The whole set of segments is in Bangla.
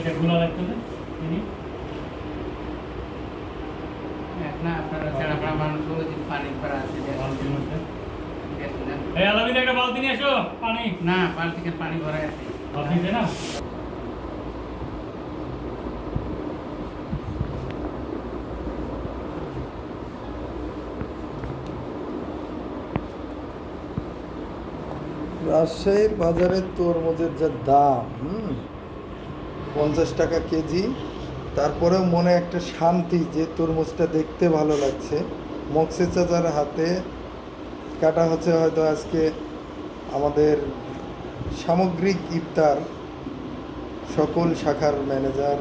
এটা হবে তিনি? না আপনারা যারা আপনার মানুষ পানি করা আছে মধ্যে এই আলামিন একটা বালতি নিয়ে এসো পানি। না বালতিকে পানি ভরা আছে বালতি না? রাজশাহীর বাজারে তরমুজের যে দাম হুম? পঞ্চাশ টাকা কেজি। তারপরেও মনে একটা শান্তি যে তরমুজটা দেখতে ভালো লাগছে। মকসে চাচার হাতে কাটা হচ্ছে হয়তো আজকে আমাদের সামগ্রিক ইফতার। সকল শাখার ম্যানেজার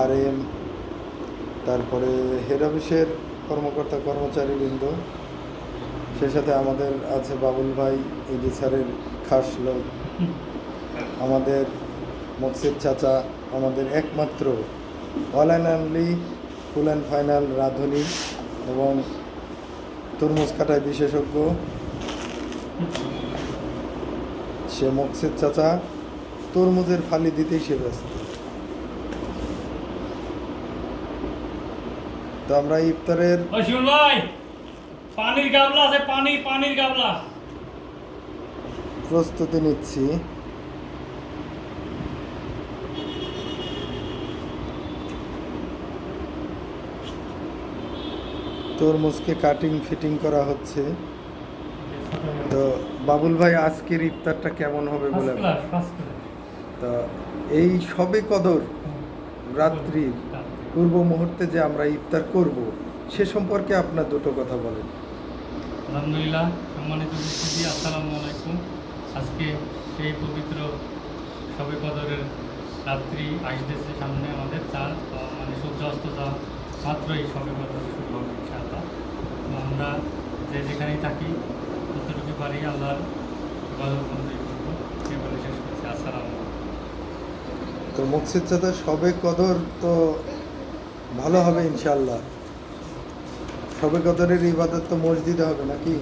আর এম তারপরে হেড অফিসের কর্মকর্তা, কর্মচারীবৃন্দ। সে সাথে আমাদের আছে বাবুল ভাই ইডি স্যারের খাস লোক। আমাদের মকসিদ চাচা আমাদের একমাত্র all and only full and final রাঁধুনি এবং তরমুজ কাটায় বিশেষজ্ঞ। সে মকসিদ চাচা তরমুজের ফালি দিতেই সে ব্যস্ত। তো আমরা ইফতারের পানির আছে পানি পানির গাবলা। প্রস্তুতি নিচ্ছি। তরমুজকে কাটিং ফিটিং করা হচ্ছে। তো বাবুল ভাই আজকের ইফতারটা কেমন হবে বলে তা এই সবে কদর রাত্রির পূর্ব মুহূর্তে যে আমরা ইফতার করব সে সম্পর্কে আপনার দুটো কথা বলেন। আলহামদুলিল্লাহ সম্মানিত উপস্থিতি আসসালামু আলাইকুম। আজকে সেই পবিত্র সবে কদরের রাত্রি আসতেছে সামনে আমাদের চার মানে সূর্য অস্ত যাওয়া মাত্রই সবে কদর শুরু হবে। আমরা যে যেখানেই থাকি, যতটুকু পারি আল্লাহর তো মুকসিদ চাচা সবে কদর তো ভালো হবে ইনশাল্লাহ সবে কদরের ইবাদত তো মসজিদে হবে নাকি?